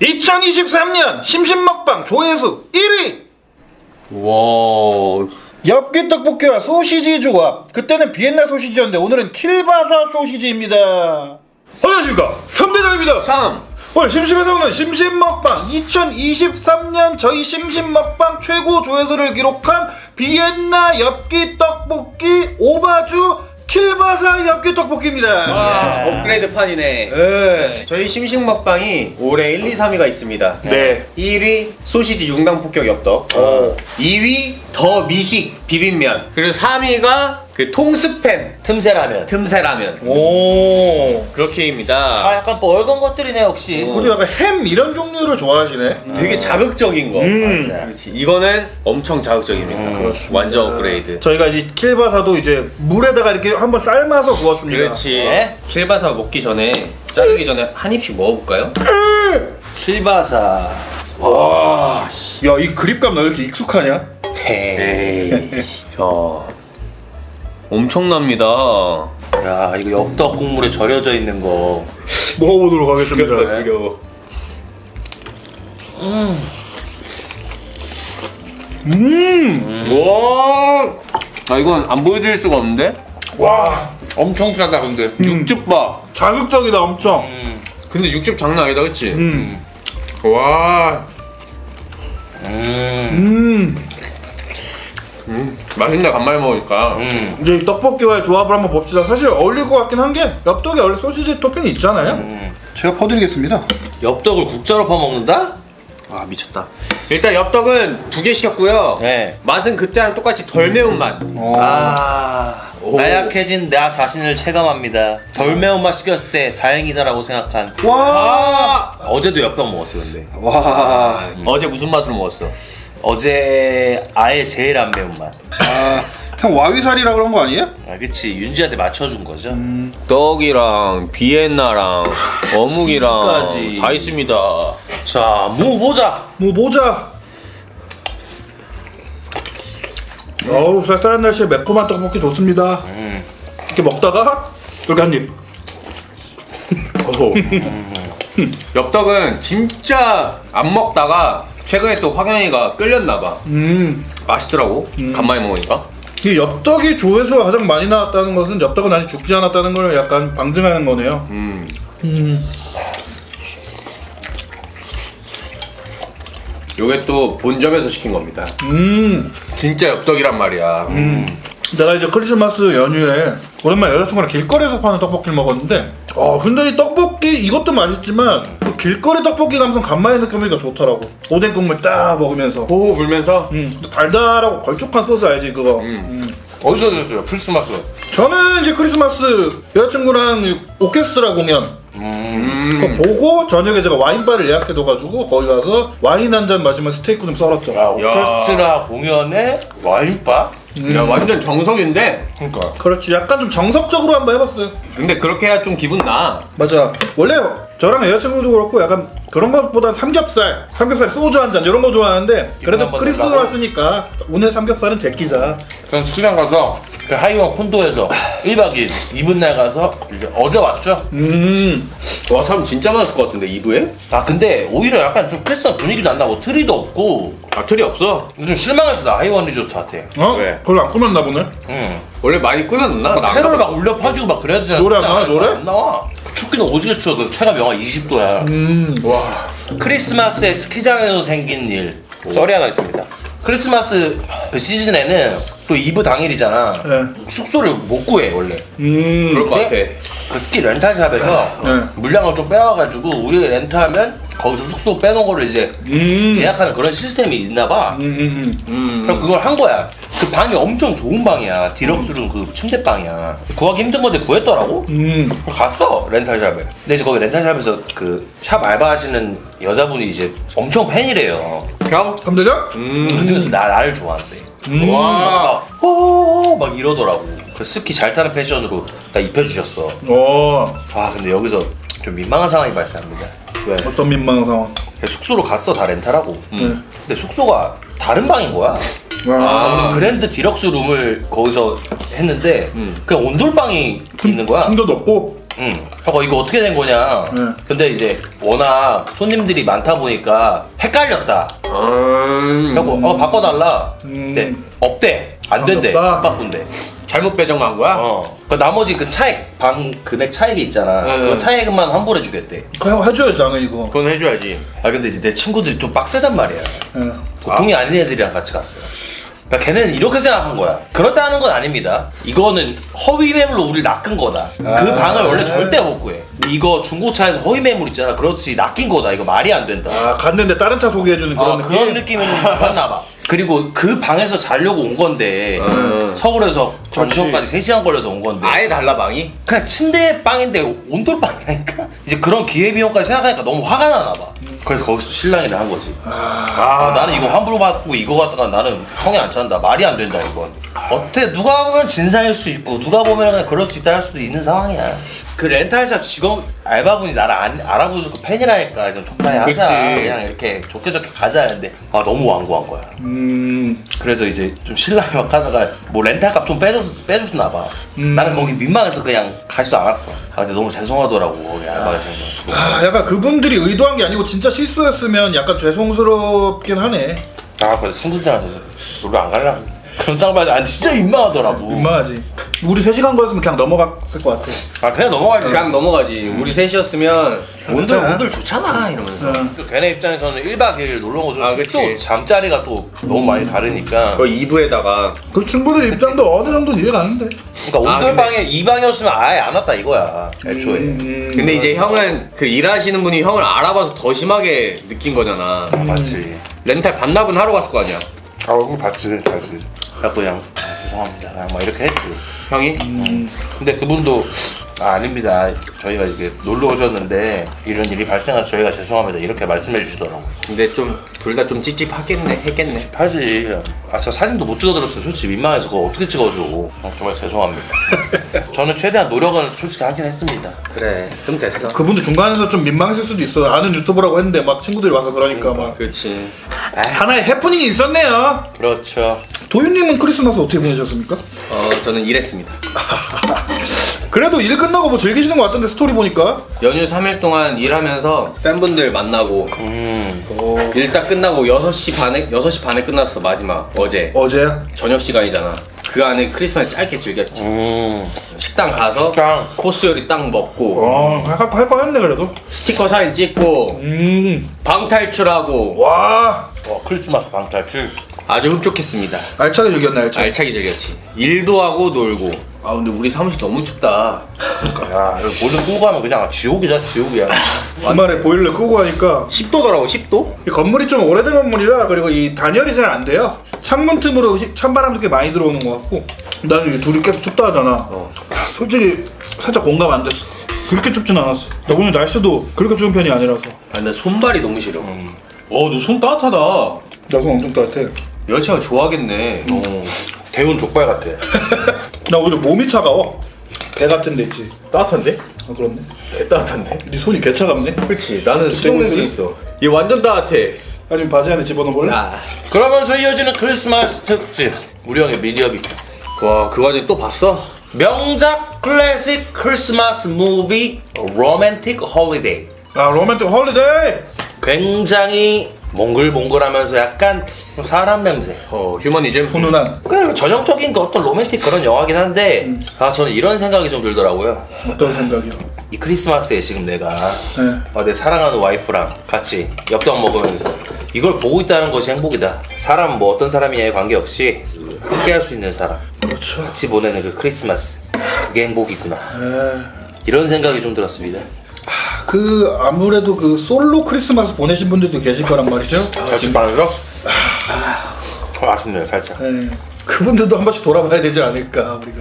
2023년 심심먹방 조회수 1위! 와. 엽기 떡볶이와 소시지 조합. 그때는 비엔나 소시지였는데 오늘은 킬바사 소시지입니다. 안녕하십니까. 3대장입니다. 3. 오늘 심심해서 오는 심심먹방 2023년 저희 심심먹방 최고 조회수를 기록한 비엔나 엽기 떡볶이 오바주 킬바사 엽기 떡볶이입니다. 와, 업그레이드 판이네. 네. 저희 심식 먹방이 올해 1, 2, 3위가 있습니다. 네. 1위 소시지 융당 폭격 엽떡. 오. 2위 더 미식 비빔면. 그리고 3위가 그 통스팸 틈새 라면. 틈새 라면. 오. 아 그렇게입니다. 약간 뻘건 것들이네 역시. 어. 그래도 약간 햄 이런 종류를 좋아하시네. 되게 자극적인 거. 음. 맞아. 그렇지. 이거는 엄청 자극적입니다. 그렇습니다. 완전 업그레이드. 저희가 이제 킬바사도 이제 물에다가 이렇게 한번 삶아서 구웠습니다. 그렇지. 네. 킬바사 먹기 전에 자르기 전에 한 입씩 먹어볼까요? 킬바사. 와, 씨. 야, 이 그립감 나 왜 이렇게 익숙하냐? 헤. 에이. 야. 엄청납니다. 야 이거 엽떡 국물에 절여져 있는 거. 먹어보도록 하겠습니다. 두려워. 음, 와. 아 이건 안 보여드릴 수가 없는데? 와, 엄청 싸다 근데. 음. 육즙 봐. 자극적이다 엄청. 음. 근데 육즙 장난 아니다, 그치? 음, 와. 음. 음. 음. 맛있네 간만에 먹으니까. 음. 이제 이 떡볶이와의 조합을 한번 봅시다. 사실 어울릴 것 같긴 한 게 엽떡에 원래 소시지 토핑이 있잖아요. 음. 제가 퍼드리겠습니다. 엽떡을 국자로 퍼먹는다? 아 미쳤다. 일단 엽떡은 두 개 시켰고요. 네. 맛은 그때랑 똑같이 덜 매운 맛. 아. 오. 나약해진 나 자신을 체감합니다. 덜 매운 맛 시켰을 때 다행이다라고 생각한. 와, 아. 어제도 엽떡 먹었어 근데. 와, 어제 무슨 맛으로 먹었어? 어제 아예 제일 안 매운 맛. 아, 형 와위살이라 그런 거 아니에요? 아 그치 윤지한테 맞춰준 거죠. 떡이랑 비엔나랑 어묵이랑 치즈까지. 다 있습니다. 자, 무 보자. 뭐 보자. 어우 쌀쌀한 날씨에 매콤한 떡볶이 좋습니다. 음. 이렇게 먹다가 이렇게 한 입. 오. 엽떡은 진짜 안 먹다가 최근에 또 화경이가 끌렸나 봐. 음. 맛있더라고. 간만에 먹으니까. 이 엽떡이 조회수가 가장 많이 나왔다는 것은 엽떡은 아직 죽지 않았다는 걸 약간 방증하는 거네요. 음. 음. 요게 또 본점에서 시킨 겁니다. 음. 진짜 엽떡이란 말이야. 음. 내가 이제 크리스마스 연휴에 오랜만에 여자친구랑 길거리에서 파는 떡볶이를 먹었는데 어 근데 이 떡볶이 이것도 맛있지만 그 길거리 떡볶이 감성 간만에 느껴보니까 좋더라고 오뎅 국물 딱 먹으면서 호호 불면서 음, 달달하고 걸쭉한 소스 알지 그거 음. 어디서 드셨어요? 크리스마스. 저는 이제 크리스마스 여자친구랑 이 오케스트라 공연 음. 그거 보고 저녁에 제가 와인바를 예약해둬가지고 거기 가서 와인 한 잔 마시면 스테이크 좀 썰었죠 야, 오케스트라 공연에 와인바? 야 완전 정석인데. 그러니까. 그렇지 약간 좀 정석적으로 한번 해봤어요 근데 그렇게 해야 좀 기분 나. 맞아. 원래 저랑 여자친구도 그렇고 약간 그런 것보다 삼겹살, 삼겹살 소주 한 잔 이런 거 좋아하는데 그래도 한번 크리스마스니까 오늘 삼겹살은 제끼자. 그냥 수장 가서 그 하이원 콘도에서 1박 2일 이분 날 가서 이제 어제 왔죠. 음. 와 사람 진짜 많았을 것 같은데 2부에? 아 근데 오히려 약간 좀 크리스마스 분위기도 안 나고 트리도 없고 아 틀이 없어. 좀 실망했어 나 하이원 리조트한테. 어? 왜? 그걸 안 꾸몄나 보네. 응. 원래 많이 꾸몄나? 막 캐롤 가봤어. 막 울려 퍼지고 막 그래야 되잖아. 노래 안 나와, 노래? 안 나와. 춥기는 오지게 추워. 그 체감 영하 20도야. 음. 와. 크리스마스에 스키장에서 생긴 일 썰이 하나 있습니다. 크리스마스 그 시즌에는 또 이브 당일이잖아. 네. 숙소를 못 구해 원래. 음. 그럴 것 네? 같아. 그 스키 렌탈샵에서 네. 물량을 좀 빼와가지고 우리가 렌트하면 거기서 숙소 빼놓은 거를 이제 음. 예약하는 그런 시스템이 있나 봐. 음, 음, 음. 그럼 그걸 한 거야. 그 방이 엄청 좋은 방이야. 디럭스룸 그 침대 방이야. 구하기 힘든 건데 구했더라고. 음. 음. 갔어 렌탈샵에. 근데 이제 거기 렌탈샵에서 그 샵 알바하시는 여자분이 이제 엄청 팬이래요. 형? 감대장? 음. 그 중에서 나 나를 좋아한대. 음. 와. 막, 어, 막 이러더라고. 그 스키 잘 타는 패션으로 나 입혀주셨어. 어. 아 근데 여기서 좀 민망한 상황이 발생합니다. 왜? 어떤 민망한 상황? 숙소로 갔어 다 렌탈하고. 네. 근데 숙소가 다른 방인 거야. 아. 그랜드 디럭스 룸을 거기서 했는데 음. 그냥 온돌방이 있는 거야. 힘도 높고. 응. 하고 이거 어떻게 된 거냐. 네. 근데 이제 워낙 손님들이 많다 보니까 헷갈렸다. 음, 하고 어 바꿔달라. 음. 근데 없대. 안 된대. 못 바꾼대. 잘못 배정한 거야? 어. 그 나머지 그 차액 방 금액 차액이 있잖아. 응, 그 응. 차액만 환불해 주겠대. 그거 해줘야지 당연히 이거. 그건 해줘야지. 아 근데 이제 내 친구들이 좀 빡세단 말이야. 예. 보통이 아. 닌 애들이랑 같이 갔어요. 그러니까 걔는 이렇게 생각한 거야. 그렇다는 건 아닙니다. 이거는 허위 매물로 우리를 낚은 거다. 그 아. 방을 원래 절대 못 구해. 이거 중고차에서 허위 매물 있잖아. 그렇지 낚인 거다. 이거 말이 안 된다. 아 갔는데 다른 차 소개해주는 그런 아, 느낌. 그런 느낌은 받나 봐. 그리고 그 방에서 자려고 온 건데 음. 서울에서 전시원까지 3시간 걸려서 온 건데. 아예 달라 방이? 그냥 침대 빵인데 온돌빵이라니까? 이제 그런 기회비용까지 생각하니까 너무 화가 나나 봐. 그래서 거기서 신랑이를 한 거지. 아, 나는 이거 환불 받고 이거 갖다가 나는 성에 안 찬다. 말이 안 된다 이건. 어때 누가 보면 진상일 수 있고 누가 보면 그냥 그럴 수 있다 할 수도 있는 상황이야 그 렌탈샵 직원 알바분이 나를 안, 알아보고 팬이라니까 좀 적당히 하자 그치. 그냥 이렇게 좋게 좋게 가자 했는데 아 너무 완고한 거야 음. 그래서 이제 좀 신랑이 막 하다가 뭐 렌탈값 좀 빼줬, 빼줬나 봐 음. 나는 거기 민망해서 그냥 가지도 않았어 아 근데 너무 죄송하더라고 거기 알바생 아 약간 그분들이 의도한 게 아니고 진짜 실수였으면 약간 죄송스럽긴 하네. 아 그래서 친구들한테 놀러 안 갈라 그런 상황이 아니 진짜 민망하더라고 민망하지. 우리 3시간 거였으면 그냥 넘어갔을 것 같아. 아 그냥 넘어갈게 그냥 넘어가지. 우리 셋이었으면 온들 괜찮아. 온들 좋잖아 이러면서. 어. 걔네 입장에서는 1박 2일 놀러 오죠 아, 그치. 또 잠자리가 또 너무 많이 다르니까 거의 2부에다가 그 친구들 입장도 어느 정도는 이해가 가는데. 그러니까 아, 온돌방에 이 방이었으면 아예 안 왔다 이거야 애초에 음, 근데 이제 형은 그 일하시는 분이 형을 알아봐서 더 심하게 느낀 거잖아. 맞지 렌탈 반납은 하러 갔을 거 아니야. 아 얼굴 봤지 봤지 그래갖고 그냥 아, 죄송합니다 그냥 막 이렇게 했지 형이? 근데 그분도 아, 아닙니다. 저희가 이렇게 놀러 오셨는데 이런 일이 발생해서 저희가 죄송합니다. 이렇게 말씀해 주시더라고요. 근데 좀 둘 다 좀 찝찝하겠네. 했겠네. 하지. 아, 저 사진도 못 찍어드렸어요. 솔직히 민망해서 그거 어떻게 찍어줘. 아, 정말 죄송합니다. 저는 최대한 노력은 솔직히 하긴 했습니다. 그래. 그럼 됐어. 그분도 중간에서 좀 민망했을 수도 있어. 아는 유튜버라고 했는데 막 친구들이 와서 그러니까 막 그렇지. 하나의 해프닝이 있었네요. 그렇죠. 도윤님은 크리스마스 어떻게 보내셨습니까? 어 저는 일했습니다. 그래도 일 끝나고 뭐 즐기시는 것 같던데 스토리 보니까. 연휴 3일 동안 일하면서 팬분들 만나고 음. 일딱 끝나고 6시 반에 6시 반에 끝났어 마지막 어제 어제 저녁 시간이잖아. 그 안에 크리스마스 짧게 즐겼지. 음. 식당 가서 식당. 코스 요리 딱 먹고 어, 할거 했네 그래도. 스티커 사진 찍고 음. 방탈출하고 와. 어, 크리스마스 방탈출. 아주 흡족했습니다. 알차게 즐겼네 알차게. 알차게 즐겼지. 일도 하고 놀고. 아 근데 우리 사무실 너무 춥다. 야, 이거 뭐든 끌고 가면 그냥 지옥이다, 지옥이야. 주말에 보일러 끄고 하니까 10도더라고 10도? 이 건물이 좀 오래된 건물이라 그리고 이 단열이 잘 안 돼요. 창문 틈으로 히- 찬바람도 꽤 많이 들어오는 것 같고 나는 둘이 계속 춥다 하잖아. 솔직히 살짝 공감 안 됐어. 그렇게 춥진 않았어. 나 오늘 날씨도 그렇게 추운 편이 아니라서. 아 근데 손발이 너무 싫어. 어너 손 따뜻하다. 나손 엄청 따뜻해. 여자친구가 좋아하겠네. 어, 대운 족발 같아. 나 오히려 몸이 차가워. 배 같은 데 있지. 따뜻한데? 아 그렇네. 개 따뜻한데? 네 손이 개 차갑네. 그렇지. 나는 있어요? 있어. 얘 완전 따뜻해. 아 지금 바지 안에 집어넣어 볼래? 야. 그러면서 이어지는 크리스마스 특집. 우리 형의 미디어비. 와그 과정 또 봤어? 명작 클래식 크리스마스 무비 로맨틱 홀리데이. 아 로맨틱 홀리데이. 굉장히 몽글몽글하면서 약간 사람 냄새. 어 휴머니즘. 훈훈한 그 전형적인 그 어떤 로맨틱 그런 영화긴 한데 아 저는 이런 생각이 좀 들더라고요. 어떤 생각이요? 이 크리스마스에 지금 내가 네. 어, 내 사랑하는 와이프랑 같이 엽떡 먹으면서 이걸 보고 있다는 것이 행복이다. 사람 뭐 어떤 사람이냐에 관계없이 함께 할 수 있는 사람 그렇죠. 같이 보내는 그 크리스마스 그게 행복이구나. 에... 이런 생각이 좀 들었습니다. 그 아무래도 그 솔로 크리스마스 보내신 분들도 계실 거란 말이죠. 자취방에서? 아, 아쉽네요 살짝. 네. 그분들도 한 번씩 돌아봐야 되지 않을까 우리가.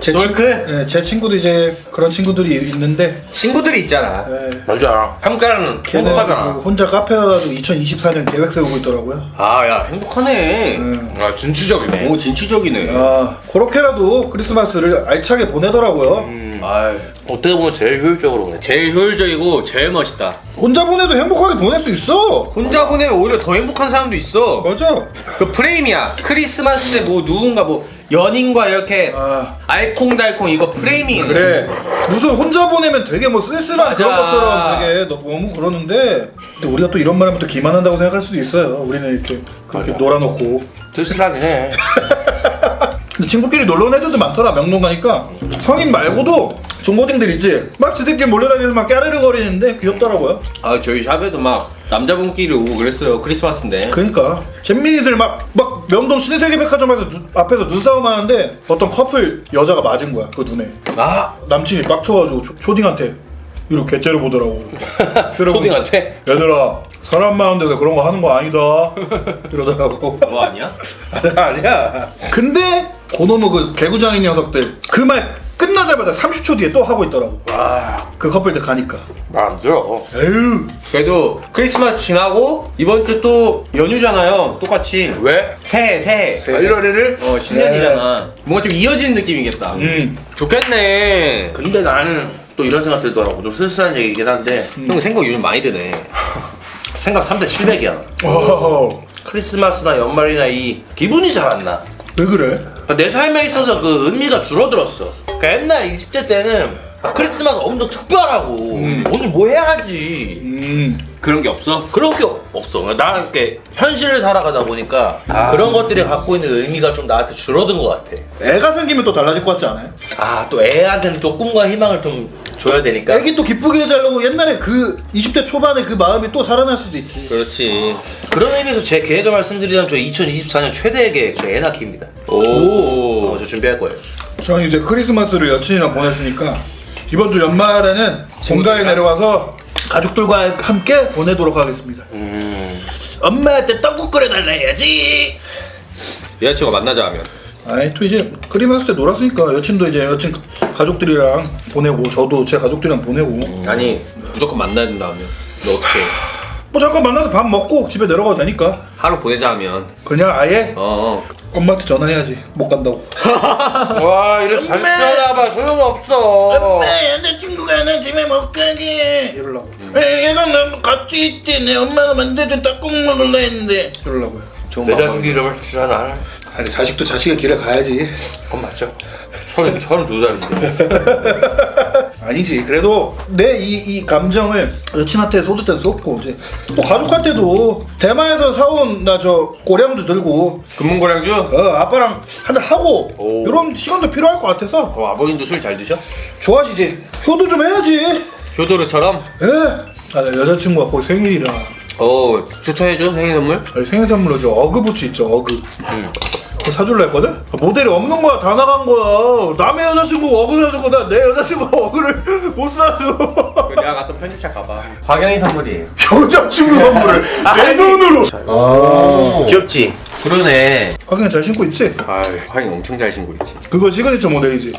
제 솔크? 네, 제 친구도 이제 그런 친구들이 있는데 친구들이 있잖아. 네, 맞아. 함께하는 걔는 행복하잖아. 그 혼자 카페 가가지고 2024년 계획 세우고 있더라고요. 아 야 행복하네. 네. 아 진취적이네. 오 진취적이네. 아 그렇게라도 크리스마스를 알차게 보내더라고요. 음. 아유, 어떻게 보면 제일 효율적으로 그래. 제일 효율적이고 제일 멋있다. 혼자 보내도 행복하게 보낼 수 있어. 혼자 보내면 오히려 더 행복한 사람도 있어. 맞아. 그 프레임이야. 크리스마스 때 뭐 누군가 뭐 연인과 이렇게 아. 알콩달콩 이거 프레임이야. 그래. 무슨 혼자 보내면 되게 뭐 쓸쓸한 맞아. 그런 것처럼 되게 너무 그러는데 근데 우리가 또 이런 말하면 또 기만한다고 생각할 수도 있어요. 우리는 이렇게 그렇게 놀아놓고. 쓸쓸하긴 해. 근데 친구끼리 놀러 온 애들도 많더라 명동 가니까 성인 말고도 중고딩들 있지 막 지들끼리 몰려다니면서 막 까르르 거리는데 귀엽더라고요 아 저희 샵에도 막 남자분끼리 오고 그랬어요. 크리스마스인데. 그러니까 잼민이들 막, 막 명동 신세계 백화점에서 누- 앞에서 눈싸움 하는데 어떤 커플 여자가 맞은 거야 그 눈에 아 남친이 빡 쳐가지고 초, 초딩한테 이렇게 개째려 보더라고 그러고 초딩한테? 얘들아 사람 많은 데서 그런 거 하는 거 아니다 이러더라고 뭐 아니야? 아니야 근데 고노무 그 개구장인 녀석들 그 말 끝나자마자 30초 뒤에 또 하고 있더라고 와. 그 커플들 가니까 나안 들어. 에휴 그래도 크리스마스 지나고 이번 주 또 연휴잖아요. 똑같이. 왜? 새해 새해. 1월 1일? 어 신년이잖아. 뭔가 좀 이어지는 느낌이겠다. 음. 좋겠네. 근데 나는 또 이런 생각 들더라고. 좀 쓸쓸한 얘기긴 한데 형 생각 요즘 많이 드네. 생각 3대 700이야. 어허허. 크리스마스나 연말이나 이 기분이 잘 안 나. 왜 그래? 그러니까 내 삶에 있어서 그 의미가 줄어들었어. 그러니까 옛날 20대 때는 아, 크리스마스 엄청 특별하고 오늘 뭐 해야지 음. 그런 게 없어? 그런 게 없어. 나는 이렇게 현실을 살아가다 보니까 그런 것들이 갖고 있는 의미가 좀 나한테 줄어든 것 같아. 애가 생기면 또 달라질 것 같지 않아요? 아 또 애한테는 또 꿈과 희망을 좀 줘야 되니까. 애기 또 기쁘게 해주려고 옛날에 그 20대 초반에 그 마음이 또 살아날 수도 있지 그렇지. 그런 의미에서 제 계획을 말씀드리자면 저 2024년 최대의 계획 저 애 낳기입니다. 오. 어, 저 준비할 거예요. 저는 이제 크리스마스를 여친이랑 보냈으니까 이번 주 연말에는 본가에 내려와서 가족들과 함께 보내도록 하겠습니다 음. 엄마한테 떡국 끓여달라 해야지 여자친구가 만나자 하면. 아이 또 이제 크리스마스 때 놀았으니까 여친도 이제 여친 가족들이랑 보내고 저도 제 가족들이랑 보내고 아니 무조건 만나야 된다 하면. 너 어떻게? 뭐 잠깐 만나서 밥 먹고 집에 내려가도 되니까 하루 보내자 하면. 그냥 아예 어. 엄마한테 전화해야지 못 간다고 와 이래 다시 전화봐 소용없어. 여자친구가 나 집에 못 가게 이러려고 얘가 나 같이 있지 내 엄마가 만들어준 떡국 먹을라 했는데 이러려고요 내. 자식 이름을 주잖아. 아니 자식도 자식의 길에 가야지 그건 맞죠. 서른 서른 두 살인데. 아니지 그래도 내 이 이 감정을 여친한테 쏟을 땐 쏟고 이제 또 가족한테도 대만에서 사온 나 저 고량주 들고 금문고량주? 어 아빠랑 한잔 하고 오. 이런 시간도 필요할 것 같아서 어 아버님도 술 잘 드셔? 좋아지지 효도 좀 해야지 효도르처럼? 예 아, 나 여자친구가 곧 생일이라 어 추천해줘 생일 선물? 아니, 생일 선물로 저 어그 부츠 있죠 어그 그거 사줄라 했거든? 모델이 없는 거야. 다 나간 거야. 남의 여자친구 어그 사주고 나내 여자친구 어그를 못 사줘. 그 내가 갔던 편집샵 가봐. 화경이 선물이에요. 여자친구 선물을. 내 돈으로. 귀엽지. 그러네. 아 그냥 잘 신고 있지? 아유 화경이 엄청 잘 신고 있지. 그거 시그니처 모델이지.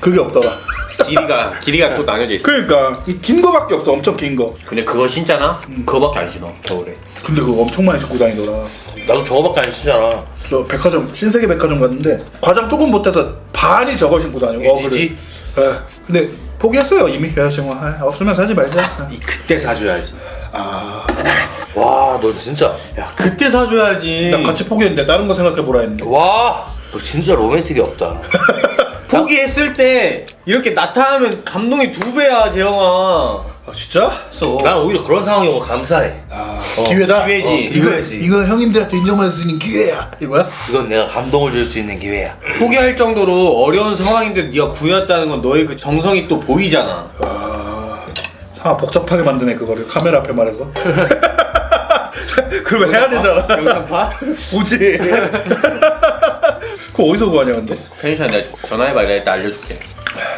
그게 없더라. 길이가 길이가 또 나뉘어져 있어. 그러니까 이 긴 거밖에 없어. 엄청 긴 거. 근데 그거 신잖아? 그거밖에 안 신어 겨울에. 근데 그거 엄청 많이 신고 다니더라. 나도 저거밖에 안 쓰잖아. 저 백화점 신세계 백화점 갔는데 과장 조금 못해서 반이 저거 신고 다니고 어그를. 지지? 예. 근데 포기했어요 이미. 여자친구. 아, 없으면 사지 말자. 이 그때 사줘야지. 아, 와, 너 진짜. 야 그때 사줘야지 나 같이 포기했는데 다른 거 생각해보라 했는데 와, 너 진짜 로맨틱이 없다. 포기했을 때 이렇게 나타나면 감동이 두 배야 재영아 아 진짜? 써 난 오히려 그런 상황이 오면 감사해. 아 어, 기회다? 기회지. 어, 이거, 기회지. 이거 형님들한테 인정받을 수 있는 기회야 이거야? 이건 내가 감동을 줄 수 있는 기회야. 포기할 정도로 어려운 상황인데 네가 구해왔다는 건 너의 그 정성이 또 보이잖아 상황 복잡하게 만드네 그거를 카메라 앞에 말해서 그러면 해야 되잖아. 영상파? 뭐지? 그거 어디서 구하냐 근데? 편집샵 내가 전화해봐 내가 이따 알려줄게.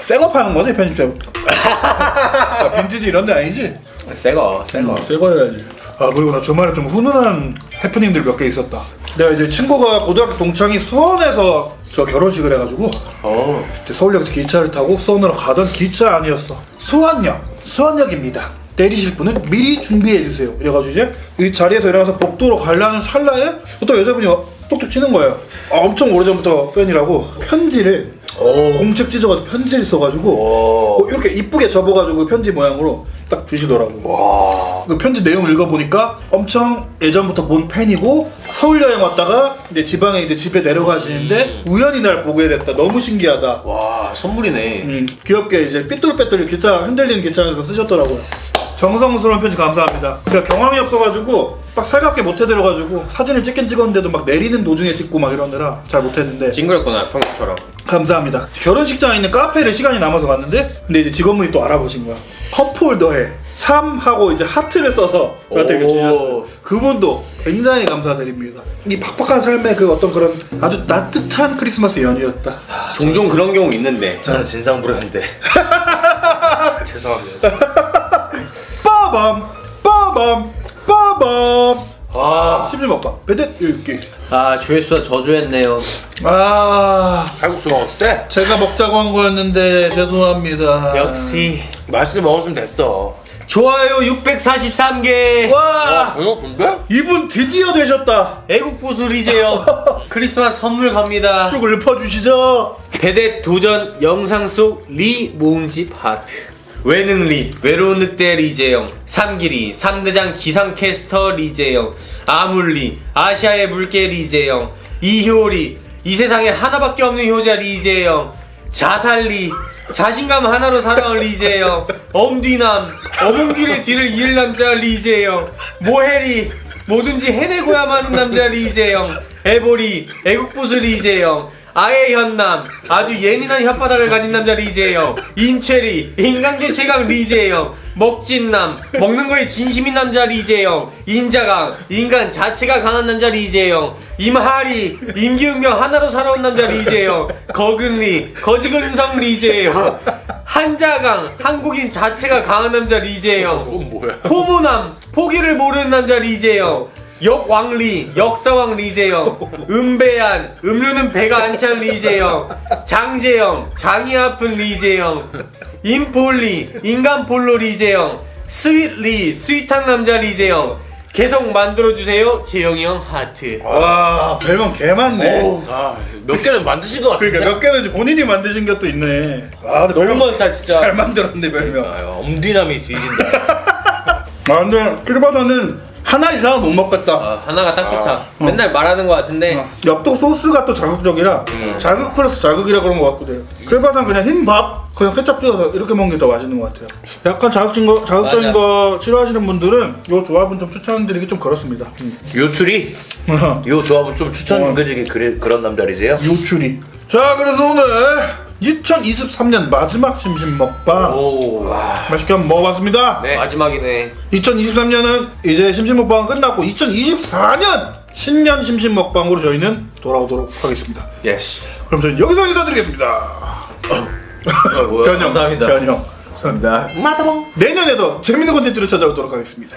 새거 파는 거지 편집점 야, 빈티지 이런 데 아니지? 새거 새거. 새거 해야지. 아 그리고 나 주말에 좀 훈훈한 해프닝들 몇 개 있었다. 내가 이제 친구가 고등학교 동창이 수원에서 저 결혼식을 해가지고 어. 이제 서울역에서 기차를 타고 수원으로 가던 기차 아니었어. 수원역. 수원역입니다 내리실 분은 미리 준비해 주세요 이래가지고 이제 이 자리에서 일어나서 복도로 가려는 찰나에 어떤 여자분이 와- 톡톡 치는 거예요. 아, 엄청 오래전부터 팬이라고 편지를 공책 찢어가지고 편지를 써가지고 오. 어, 이렇게 이쁘게 접어가지고 편지 모양으로 딱 주시더라고. 와. 그 편지 내용 읽어보니까 엄청 예전부터 본 팬이고 서울 여행 왔다가 이제 지방에 이제 집에 내려가시는데 우연히 날 보게 됐다. 너무 신기하다. 와 선물이네. 음, 귀엽게 이제 삐뚤빼뚤 기차 흔들리는 기차에서 쓰셨더라고요. 정성스러운 편지 감사합니다. 제가 경험이 없어가지고 막 살갑게 못 해드려가지고 사진을 찍긴 찍었는데도 막 내리는 도중에 찍고 막 이러느라 잘 못했는데 징그럽구나 평소처럼. 감사합니다. 결혼식장에 있는 카페를 시간이 남아서 갔는데 근데 이제 직원분이 또 알아보신 거야. 컵홀더에 3 하고 이제 하트를 써서 저한테 이렇게 오. 주셨어요. 그분도 굉장히 감사드립니다. 이 팍팍한 삶의 그 어떤 그런 아주 따뜻한 크리스마스 연휴였다. 종종 그런 경우 있는데. 저는 진상부렸는데. 죄송합니다. 빠밤 빠밤 빠밤 아. 심지 먹방 배댓 읽기 아 조회수가 저조했네요. 아 칼국수 먹었을 때 제가 먹자고 한 거였는데 죄송합니다 역시 맛있게 먹었으면 됐어. 좋아요 643개. 와 배고픈데? 이분 드디어 되셨다 애국보수 리제요. 크리스마스 선물 갑니다. 쭉 읊어주시죠 배대 도전 영상 속 리 모음집 하트 외능리 외로운 늑대 리제영 삼길이 삼대장 기상캐스터 리제영 아물리 아시아의 물개 리제영 이효리 이 세상에 하나밖에 없는 효자 리제영 자살리 자신감 하나로 살아온 리제영 엄뒤남 어몽길의 뒤를 이을 남자 리제영 모해리 뭐든지 해내고야 마는 남자 리제영 에보리 애국보수 리제영 아예 현남 아주 예민한 혓바닥을 가진 남자 리제영 인체리 인간계 최강 리제영 먹진남 먹는 거에 진심인 남자 리제영 인자강 인간 자체가 강한 남자 리제영 임하리 임기응명 하나로 살아온 남자 리제영 거근리 거지근성 리제영 한자강 한국인 자체가 강한 남자 리제영 그건 뭐야? 포무남 포기를 모르는 남자 리제영. 역왕리 역사왕 리제영. 음배한 음료는 배가 안 찬 리제영. 장재영 장이 아픈 리제영. 인폴리 인간 폴로 리제영. 스윗리 스윗한 남자 리제영. 계속 만들어주세요 재영이 형 하트. 와 별명 개 많네. 아, 몇 개는 만드신 것 같은데. 그러니까 몇 개는 이제 본인이 만드신 것도 있네. 아 근데 너무 별명 많다 진짜. 잘 만들었네 별명. 아, 엄디남이 뒤진다. 아 근데 킬바다는 하나 이상은 못 먹겠다 아, 하나가 딱 좋다 맨날 말하는 거 같은데 어, 엽떡 소스가 또 자극적이라 자극 플러스 자극이라 그런 것 같거든요. 킬바다는 그냥 흰밥 그냥 케첩 찍어서 이렇게 먹는 게 더 맛있는 것 같아요. 약간 자극적인 거 자극적인 맞아. 거 싫어하시는 분들은 이 조합은 좀 추천드리기 좀 그렇습니다. 음. 요출이 요 조합은 좀 추천드리기 그래, 그런 남자리세요? 요추리. 자 그래서 오늘 2023년 마지막 심심 먹방 오. 맛있게 한번 먹어봤습니다. 네. 마지막이네 2023년은 이제 심심 먹방은 끝났고 2024년 신년 심심 먹방으로 저희는 돌아오도록 하겠습니다. 예스 그럼 저는 여기서 인사드리겠습니다. 아? 변형. 감사합니다. 변형. 감사합니다 마다봉. 내년에도 재밌는 콘텐츠로 찾아오도록 하겠습니다.